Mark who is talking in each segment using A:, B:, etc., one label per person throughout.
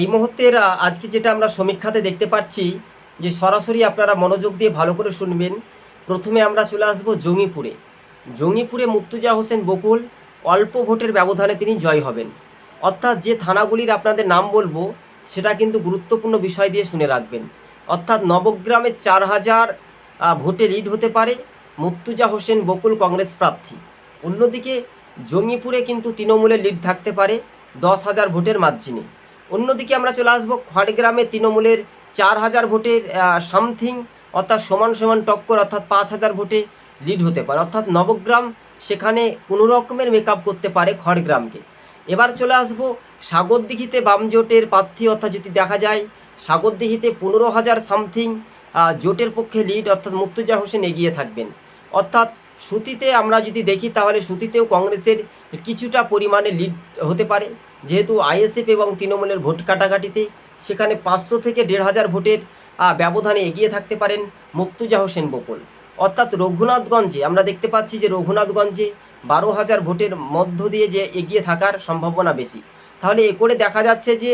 A: এই মুহূর্তের আজকে যেটা আমরা সমীক্ষাতে দেখতে পাচ্ছি যে সরাসরি আপনারা মনোযোগ দিয়ে ভালো করে শুনবেন। প্রথমে আমরা চলে আসব জঙ্গিপুরে। জঙ্গিপুরে মুর্তুজা হোসেন বকুল অল্প ভোটের ব্যবধানে তিনি জয় হবেন। অর্থাৎ যে থানাগুলির আপনাদের নাম বলব, সেটা কিন্তু গুরুত্বপূর্ণ বিষয় দিয়ে শুনে রাখবেন। অর্থাৎ নবগ্রামে চার হাজার ভোটে লিড হতে পারে মুর্তুজা হোসেন বকুল কংগ্রেস প্রার্থী। অন্যদিকে জঙ্গিপুরে কিন্তু তৃণমূলের লিড থাকতে পারে দশ হাজার ভোটের মার্জিনে। অন্যদিকে আমরা চলে আসব খড়গ্রামে তৃণমূলের চার হাজার ভোটের সামথিং, অর্থাৎ সমান সমান টক্কর, অর্থাৎ পাঁচ হাজার ভোটে লিড হতে পারে। অর্থাৎ নবগ্রাম সেখানে কোনো রকমের মেকআপ করতে পারে খড়গ্রামকে। এবার চলে আসব সাগরদিঘিতে বাম জোটের প্রার্থী, অর্থাৎ যদি দেখা যায়, সাগরদিঘিতে পনেরো হাজার সামথিং জোটের পক্ষে লিড অর্থাৎ মুর্তুজা হোসেন এগিয়ে থাকবেন। অর্থাৎ সুতিতে আমরা যদি দেখি, তাহলে সুতিতেও কংগ্রেসের কিছুটা পরিমাণে লিড হতে পারে। যেহেতু আইএসএফ এবং তৃণমূলের ভোট কাটাকাটিতে সেখানে পাঁচশো থেকে দেড় হাজার ভোটের ব্যবধানে এগিয়ে থাকতে পারেন মুক্তুজা হোসেন বকুল। অর্থাৎ রঘুনাথগঞ্জে, আমরা দেখতে পাচ্ছি যে রঘুনাথগঞ্জে বারো হাজার ভোটের মধ্য দিয়ে যে এগিয়ে থাকার সম্ভাবনা বেশি। তাহলে এ করে দেখা যাচ্ছে যে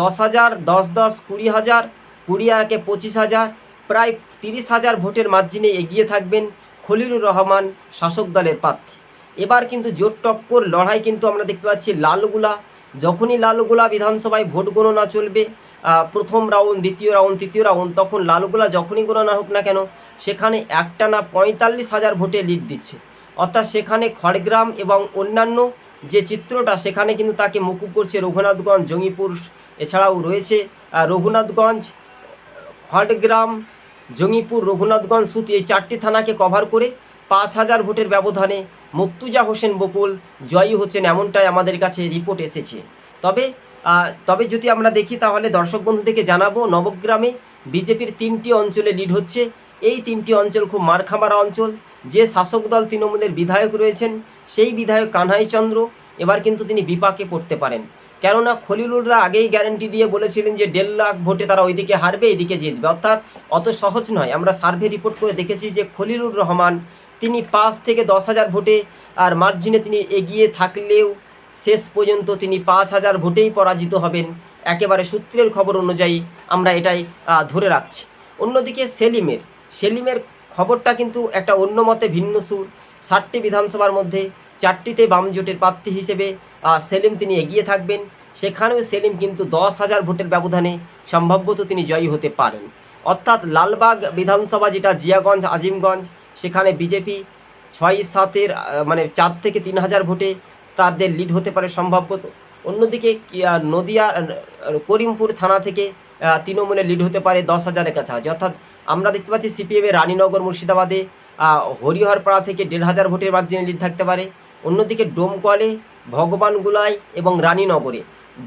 A: দশ হাজার, দশ দশ, কুড়ি হাজার, কুড়ি আরকে পঁচিশ হাজার, প্রায় তিরিশ হাজার ভোটের মার্জিনে এগিয়ে থাকবেন খলিলুর রহমান শাসক দলের প্রার্থী। এবার কিন্তু জোট টক্কর লড়াই কিন্তু আমরা দেখতে পাচ্ছি লালগুলা। যখনই লালগুলা বিধানসভায় ভোট গণনা চলবে প্রথম রাউন্ড, দ্বিতীয় রাউন্ড, তৃতীয় রাউন্ড, তখন লালগুলা যখনই গণনা হোক না কেন, সেখানে একটানা পঁয়তাল্লিশ হাজার ভোটে লিড দিচ্ছে। অর্থাৎ সেখানে খড়গ্রাম এবং অন্যান্য যে চিত্রটা, সেখানে কিন্তু তাকে মুকুব করছে রঘুনাথগঞ্জ, জঙ্গিপুর, এছাড়াও রয়েছে রঘুনাথগঞ্জ, খড়গ্রাম, জঙ্গিপুর, রঘুনাথগঞ্জ সুতি এই চারটি থানাকে কভার করে পাঁচ হাজার ভোটের ব্যবধানে মুর্তুজা হোসেন বকুল জয়ী হচ্ছেন এমনটাই আমাদের কাছে রিপোর্ট এসেছে। তবে তবে যদি আমরা দেখি তাহলে দর্শক বন্ধুদেরকে জানাব, নবগ্রামে বিজেপির তিনটি অঞ্চলে লিড হচ্ছে। এই তিনটি অঞ্চল খুব মারখামারা অঞ্চল। যে শাসক দল তৃণমূলের বিধায়ক রয়েছেন, সেই বিধায়ক কানহাই চন্দ্র। এবার কিন্তু তিনি বিপাকে পড়তে পারেন। কেননা খলিলুররা আগেই গ্যারেন্টি দিয়ে বলেছিলেন যে দেড় লাখ ভোটে তারা ওইদিকে হারবে, এদিকে জিতবে। অর্থাৎ অত সহজ নয়। আমরা সার্ভে রিপোর্ট করে দেখেছি যে খলিলুর রহমান তিনি পাঁচ থেকে দশ হাজার ভোটে আর মার্জিনে তিনি এগিয়ে থাকলেও শেষ পর্যন্ত তিনি পাঁচ হাজার ভোটেই পরাজিত হবেন। একেবারে সূত্রের খবর অনুযায়ী আমরা এটাই ধরে রাখছি। অন্যদিকে সেলিমের সেলিমের খবরটা কিন্তু একটা অন্য মতে ভিন্ন সুর। ষাটটি বিধানসভার মধ্যে চারটিতে বাম জোটের প্রার্থী হিসেবে সেলিম তিনি এগিয়ে থাকবেন। সেখানেও সেলিম কিন্তু দশ হাজার ভোটের ব্যবধানে সম্ভবত তিনি জয়ী হতে পারেন। অর্থাৎ লালবাগ বিধানসভা যেটা, জিয়াগঞ্জ, আজিমগঞ্জ সেখানে বিজেপি ছয় সাতের মানে চার থেকে তিন হাজার ভোটে তাদের লিড হতে পারে সম্ভবত অন্যদিকে নদিয়া করিমপুর থানা থেকে আহ, তৃণমূলের লিড হতে পারে দশ হাজারের কাছাকাছি। অর্থাৎ আমরা দেখতে পাচ্ছি সিপিএমের রানীনগর মুর্শিদাবাদে হরিহরপাড়া থেকে দেড় হাজার ভোটের মার্জিনে লিড থাকতে পারে। অন্যদিকে ডোমকলে ভগবানগুলাই এবং রানীনগরে।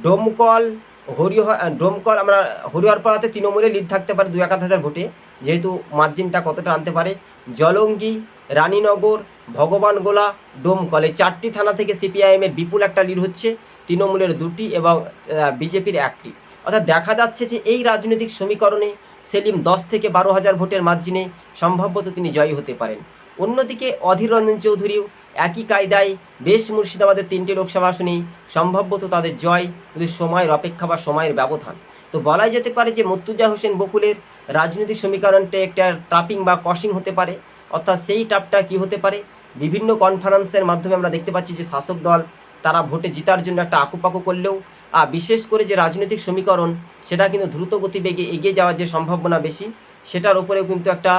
A: ডোমকল হরিহর ডোমকল আমরা হরিহরপাড়াতে তৃণমূলে লিড থাকতে পারে দু এক হাজার ভোটে। যেহেতু মার্জিনটা কতটা আনতে পারে? জলঙ্গি, রানীনগর, ভগবানগোলা ডোমকল চারটি থানা থেকে সিপিআইএমের বিপুল একটা লিড হচ্ছে, তৃণমূলের দুটি এবং বিজেপির একটি। অর্থাৎ দেখা যাচ্ছে যে এই রাজনৈতিক সমীকরণে সেলিম দশ থেকে বারো হাজার ভোটের মার্জিনে সম্ভবত তিনি জয়ী হতে পারেন। অন্যদিকে অধীর রঞ্জন চৌধুরীও একই কায়দায় বেশ মুর্শিদাবাদের তিনটি লোকসভা আসনেই সম্ভবত তাদের জয়, যদি সময়ের অপেক্ষা বা সময়ের ব্যবধান। তো বলাই যেতে পারে যে মুর্তুজা হোসেন বকুলের রাজনৈতিক সমীকরণটা একটা ট্রাপিং বা কশিং হতে পারে। অর্থাৎ সেই টাপটা কি হতে পারে? বিভিন্ন কনফারেন্সের মাধ্যমে আমরা দেখতে পাচ্ছি যে শাসক দল তারা ভোটে জিতার জন্য একটা আকুপাকু করলেও বিশেষ করে যে রাজনৈতিক সমীকরণ, সেটা কিন্তু দ্রুত গতিবেগে এগিয়ে যাওয়ার যে সম্ভাবনা বেশি, সেটার উপরেও কিন্তু একটা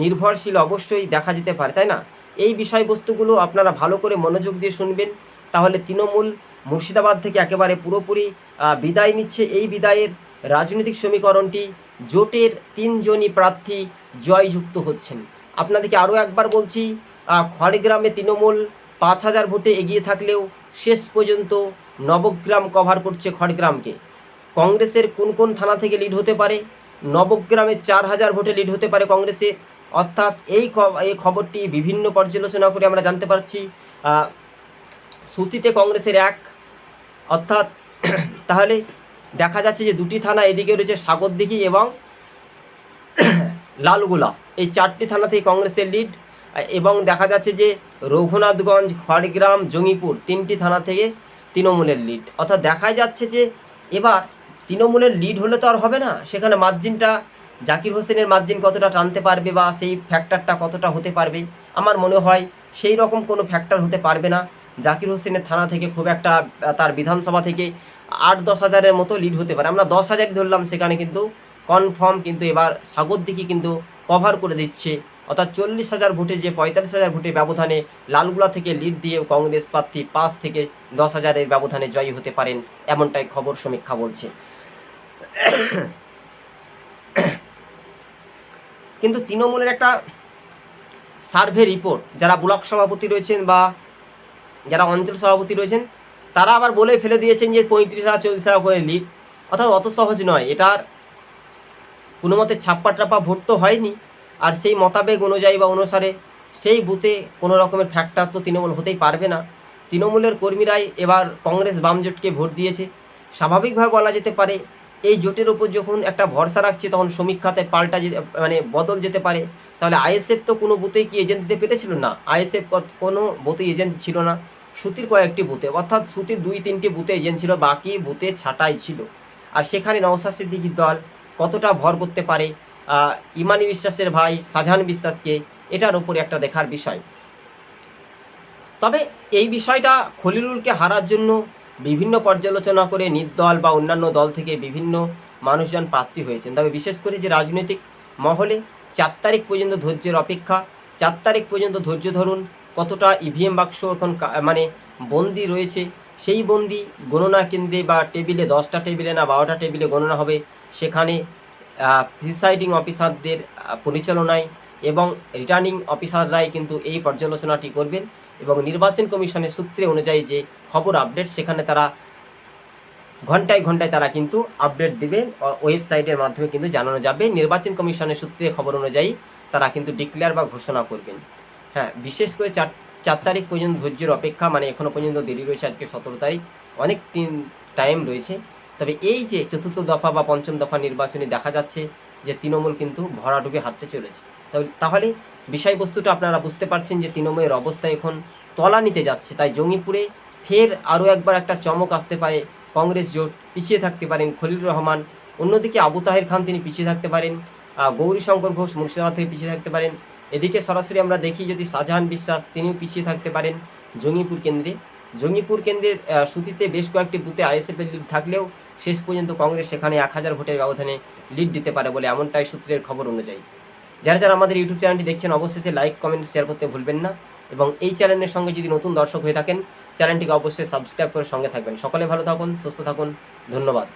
A: নির্ভরশীল অবশ্যই দেখা যেতে পারে, তাই না? এই বিষয়বস্তুগুলো আপনারা ভালো করে মনোযোগ দিয়ে শুনবেন। তাহলে তৃণমূল মুর্শিদাবাদ থেকে একেবারে পুরোপুরি বিদায় নিচ্ছে। এই বিদায়ের রাজনৈতিক সমীকরণটি জোটের তিনজনই প্রার্থী জয়যুক্ত হচ্ছেন। আপনাদেরকে আরও একবার বলছি খড়গ্রামে তৃণমূল পাঁচ হাজার ভোটে এগিয়ে থাকলেও শেষ পর্যন্ত নবগ্রাম কভার করছে খড়গ্রামকে। কংগ্রেসের কোন কোন থানা থেকে লিড হতে পারে? নবগ্রামে চার হাজার ভোটে লিড হতে পারে কংগ্রেসে। অর্থাৎ এই এই খবরটি বিভিন্ন পর্যালোচনা করে আমরা জানতে পারছি সুতিতে কংগ্রেসের এক। অর্থাৎ, তাহলে দেখা যাচ্ছে যে দুটি থানা এদিকে রয়েছে সাগরদিঘি এবং লালগুলা। এই চারটি থানা থেকে কংগ্রেসের লিড এবং দেখা যাচ্ছে যে রঘুনাথগঞ্জ, খড়গ্রাম, জঙ্গিপুর তিনটি থানা থেকে তৃণমূলের লিড অর্থাৎ দেখা যাচ্ছে যে এবার তৃণমূলের লিড হলে তো আর হবে না। সেখানে মার্জিনটা, জাকির হোসেনের মার্জিন কতটা টানতে পারবে বা সেই ফ্যাক্টরটা কতটা হতে পারবে, আমার মনে হয় সেই রকম কোনো ফ্যাক্টর হতে পারবে না। জাকির হোসেনের থানা থেকে খুব একটা, তার বিধানসভা থেকে আট, দশ হাজারের মতো লিড হতে পারে। আমরা দশ হাজারই ধরলাম, সেখানে কিন্তু কনফার্ম কিন্তু এবার সাগরদিঘি কিন্তু কভার করে দিচ্ছে। অর্থাৎ চল্লিশ হাজার ভোটে যে পঁয়তাল্লিশ হাজার ভোটের ব্যবধানে লালগুলা থেকে লিড দিয়ে কংগ্রেস প্রার্থী পাঁচ থেকে দশ হাজারের ব্যবধানে জয়ী হতে পারেন, এমনটাই খবর সমীক্ষা বলছে। কিন্তু তৃণমূলের একটা সার্ভে রিপোর্ট যারা ব্লক সভাপতি রয়েছেন বা যারা অঞ্চল সভাপতি রয়েছেন তারা আবার বলে ফেলে দিয়েছেন যে পঁয়ত্রিশ হাজার চল্লিশ হাজার করে লিড। অর্থাৎ অত সহজ নয়। এটার কোনো মতে ছাপ্পা টাপ্পা ভোট তো হয়নি। আর সেই মতাবেগ অনুযায়ী বা অনুসারে সেই বুথে কোনো রকমের ফ্যাক্টর তো তৃণমূল হতেই পারবে না। তৃণমূলের কর্মীরাই এবার কংগ্রেস বাম জোটকে ভোট দিয়েছে। স্বাভাবিকভাবে বলা যেতে পারে, এই জোটের ওপর যখন একটা ভরসা রাখছে, তখন সমীক্ষাতে পাল্টা যেতে মানে বদল যেতে পারে। তাহলে আইএসএফ তো কোনো বুথে কি এজেন্ট দিতে পেরেছিল? না, আইএসএফ কোনো বুথে এজেন্ট ছিল না। সুতির কয়েকটি বুথে, অর্থাৎ সুতির দুই তিনটি বুথে এজেন্ট ছিল, বাকি বুথে ছাঁটাই ছিল। আর সেখানে নওশাদ সিদ্দিকির দল কতটা ভর করতে পারে ইমানি বিশ্বাসের ভাই শাহজাহান বিশ্বাসকে এটার ওপরে একটা দেখার বিষয়। তবে এই বিষয়টা খলিলুলকে হারার জন্য বিভিন্ন পর্যালোচনা করে নির্দল বা অন্যান্য দল থেকে বিভিন্ন মানুষজন প্রার্থী হয়েছেন। তবে বিশেষ করে যে রাজনৈতিক মহলে চার তারিখ পর্যন্ত ধৈর্যের অপেক্ষা, চার তারিখ পর্যন্ত ধৈর্য ধরুন কতটা ইভিএম বাক্স এখন মানে বন্দি রয়েছে, সেই বন্দি গণনা কেন্দ্রে বা টেবিলে দশটা টেবিলে না বারোটা টেবিলে গণনা হবে। সেখানে প্রিসাইডিং অফিসারদের পরিচালনায় এবং রিটার্নিং অফিসাররাই কিন্তু এই পর্যালোচনাটি করবেন এবং নির্বাচন কমিশনের সূত্রে অনুযায়ী যে খবর আপডেট সেখানে তারা ঘন্টায় ঘন্টায় তারা কিন্তু আপডেট দেবেন। ওয়েবসাইটের মাধ্যমে কিন্তু জানানো যাবে। নির্বাচন কমিশনের সূত্রে খবর অনুযায়ী তারা কিন্তু ডিক্লেয়ার বা ঘোষণা করবেন। হ্যাঁ বিশেষ করে চার চার তারিখ পর্যন্ত ধৈর্যের অপেক্ষা মানে এখনও পর্যন্ত দেরি রয়েছে আজকে সতেরো তারিখ অনেক দিন টাইম রয়েছে। তবে এই যে চতুর্থ দফা বা পঞ্চম দফা নির্বাচনে দেখা যাচ্ছে যে তৃণমূল কিন্তু ভরা ভরাডুবে হাঁটতে চলেছে। তবে তাহলে বিষয়বস্তুটা আপনারা বুঝতে পারছেন যে তৃণমূলের অবস্থা এখন তলা নিতে যাচ্ছে। তাই জঙ্গিপুরে ফের আরও একবার একটা চমক আসতে পারে কংগ্রেস জোট পিছিয়ে থাকতে পারেন খলিলুর রহমান অন্যদিকে আবু তাহের খান তিনি পিছিয়ে থাকতে পারেন আহ, গৌরীশঙ্কর ঘোষ মুর্শিদাবাদ থেকে পিছিয়ে থাকতে পারেন। এদিকে সরাসরি আমরা দেখি যদি শাহজাহান বিশ্বাস, তিনিও পিছিয়ে থাকতে পারেন জঙ্গিপুর কেন্দ্রে। জঙ্গিপুর কেন্দ্রের সুতিতে বেশ কয়েকটি বুথে আইএসএফের লিড থাকলেও শেষ পর্যন্ত কংগ্রেস সেখানে এক হাজার ভোটের ব্যবধানে লিড দিতে পারে বলে এমনটাই সূত্রের খবর অনুযায়ী। যারা যারা আমাদের ইউটিউব চ্যানেলটি দেখছেন অবশ্যই লাইক কমেন্ট শেয়ার করতে ভুলবেন না এবং এই চ্যানেলের সঙ্গে যদি নতুন দর্শক হয়ে থাকেন, চ্যানেলটিকে অবশ্যই সাবস্ক্রাইব করে সঙ্গে থাকবেন। সকলে ভালো থাকুন, সুস্থ থাকুন, ধন্যবাদ।